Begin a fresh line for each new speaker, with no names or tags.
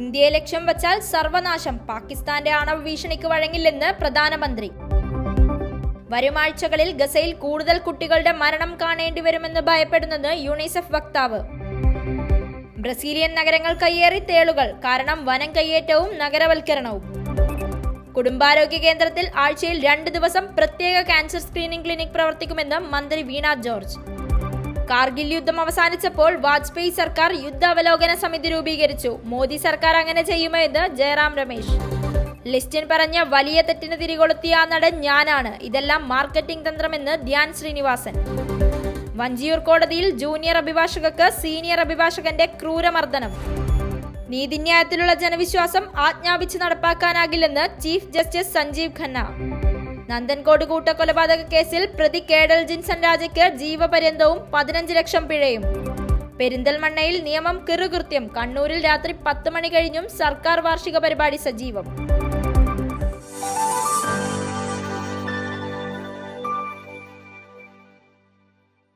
ഇന്ത്യയെ ലക്ഷ്യം വച്ചാൽ സർവനാശം പാകിസ്ഥാന്റെ ആണവ ഭീഷണിക്ക് വഴങ്ങില്ലെന്ന് പ്രധാനമന്ത്രി. വരുമാഴ്ചകളിൽ ഗസയിൽ കൂടുതൽ കുട്ടികളുടെ മരണം കാണേണ്ടി വരുമെന്ന് ഭയപ്പെടുന്നത് യുണിസെഫ് വക്താവ്. ബ്രസീലിയൻ നഗരങ്ങൾ കയ്യേറി തേളുകൾ കാരണം വനം കയ്യേറ്റവും നഗരവൽക്കരണവും. കുടുംബാരോഗ്യ കേന്ദ്രത്തിൽ ആഴ്ചയിൽ രണ്ട് ദിവസം പ്രത്യേക ക്യാൻസർ സ്ക്രീനിംഗ് ക്ലിനിക് പ്രവർത്തിക്കുമെന്ന് മന്ത്രി വീണ ജോർജ്. കാർഗിൽ യുദ്ധം അവസാനിച്ചപ്പോൾ വാജ്പേയി സർക്കാർ യുദ്ധാവലോകന സമിതി രൂപീകരിച്ചു. മോദി സർക്കാർ അങ്ങനെ ചെയ്യുമോ എന്ന് ജയറാം രമേശ്. ലിസ്റ്റിൻ പറഞ്ഞ വലിയ തെറ്റിന് തിരികൊളുത്തിയ നടൻ ഞാനാണ്. ഇതെല്ലാം മാർക്കറ്റിംഗ് തന്ത്രമെന്ന് ധ്യാൻ ശ്രീനിവാസൻ. വഞ്ചിയൂർ കോടതിയിൽ ജൂനിയർ അഭിഭാഷകർക്ക് സീനിയർ അഭിഭാഷകന്റെ ക്രൂരമർദ്ദനം. നീതിന്യായത്തിലുള്ള ജനവിശ്വാസം ആജ്ഞാപിച്ച് നടപ്പാക്കാനാകില്ലെന്ന് ചീഫ് ജസ്റ്റിസ് സഞ്ജീവ് ഖന്ന. നന്ദൻകോട് കൂട്ടക്കൊലപാതക കേസിൽ പ്രതി കേഡൽ ജിൻസൺ രാജയ്ക്ക് ജീവപര്യന്തവും പതിനഞ്ച് ലക്ഷം പിഴയും. പെരിന്തൽമണ്ണയിൽ നിയമം കിറുകൃത്യം. കണ്ണൂരിൽ രാത്രി പത്ത് മണി കഴിഞ്ഞും സർക്കാർ വാർഷിക പരിപാടി സജീവം.